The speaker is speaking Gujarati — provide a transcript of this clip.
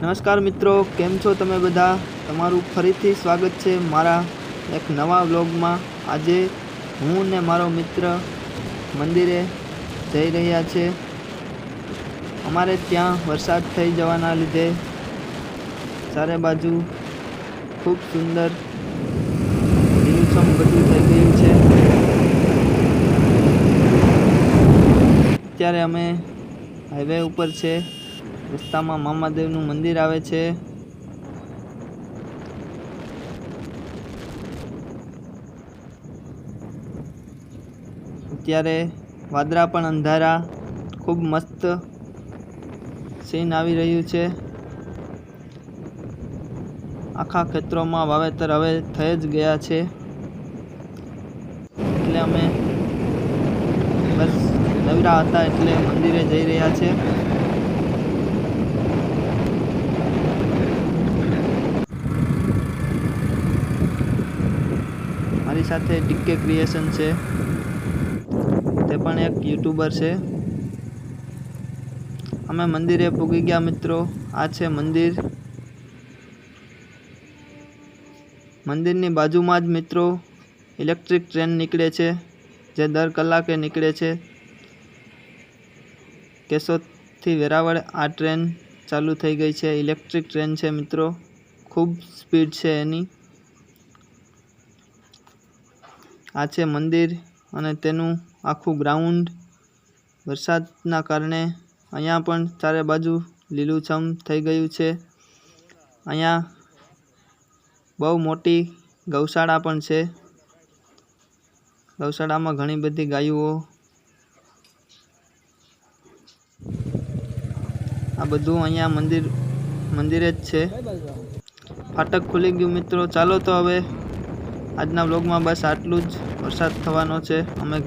નમસ્કાર મિત્રો, કેમ છો તમે બધા? તમારું ફરીથી સ્વાગત છે મારા એક નવા વ્લોગમાં. આજે હું ને મારો મિત્ર મંદિરે જઈ રહ્યા છે. અમારે ત્યાં વરસાદ થઈ જવાના લીધે ચારે બાજુ ખૂબ સુંદર લીલુંછમ બધું થઈ ગયું છે. અત્યારે અમે હાઈવે ઉપર છે. રસ્તામાં મામાદેવનું મંદિર આવે છે. અત્યારે વાદરા પણ અંધારા, ખૂબ મસ્ત સીન આવી રહ્યું છે. આખા ખેતરોમાં વાવેતર હવે થઈ જ ગયા છે. એટલે અમે બસ નવરા હતા એટલે મંદિરે જઈ રહ્યા છે. મારી સાથે ડીકે ક્રિએશન છે. તે પણ એક યુટ્યુબર છે. અમે મંદિરે પૂગી ગયા મિત્રો. આ છે મંદિર. મંદિરની બાજુમાં જ મિત્રો ઇલેક્ટ્રિક ટ્રેન નીકળે છે, જે દર કલાકે નીકળે છે. કેશોદથી વેરાવળ આ ટ્રેન ચાલુ થઈ ગઈ છે. ઇલેક્ટ્રિક ટ્રેન છે મિત્રો. ખૂબ સ્પીડ છે એની. આ છે મંદિર અને તેનું આખું ગ્રાઉન્ડ વરસાદના કારણે અહીંયા પણ ચારે બાજુ લીલુંછમ થઈ ગયું છે. અહીંયા બહુ મોટી ગૌશાળા પણ છે. ગૌશાળામાં ઘણી બધી ગાયો આ બધું અહીંયા મંદિર, મંદિરે જ છે. ફાટક ખુલી ગયું મિત્રો. ચાલો તો હવે આજના બ્લોગમાં બસ આટલું જ. વરસાદ થવાનો છે. અમે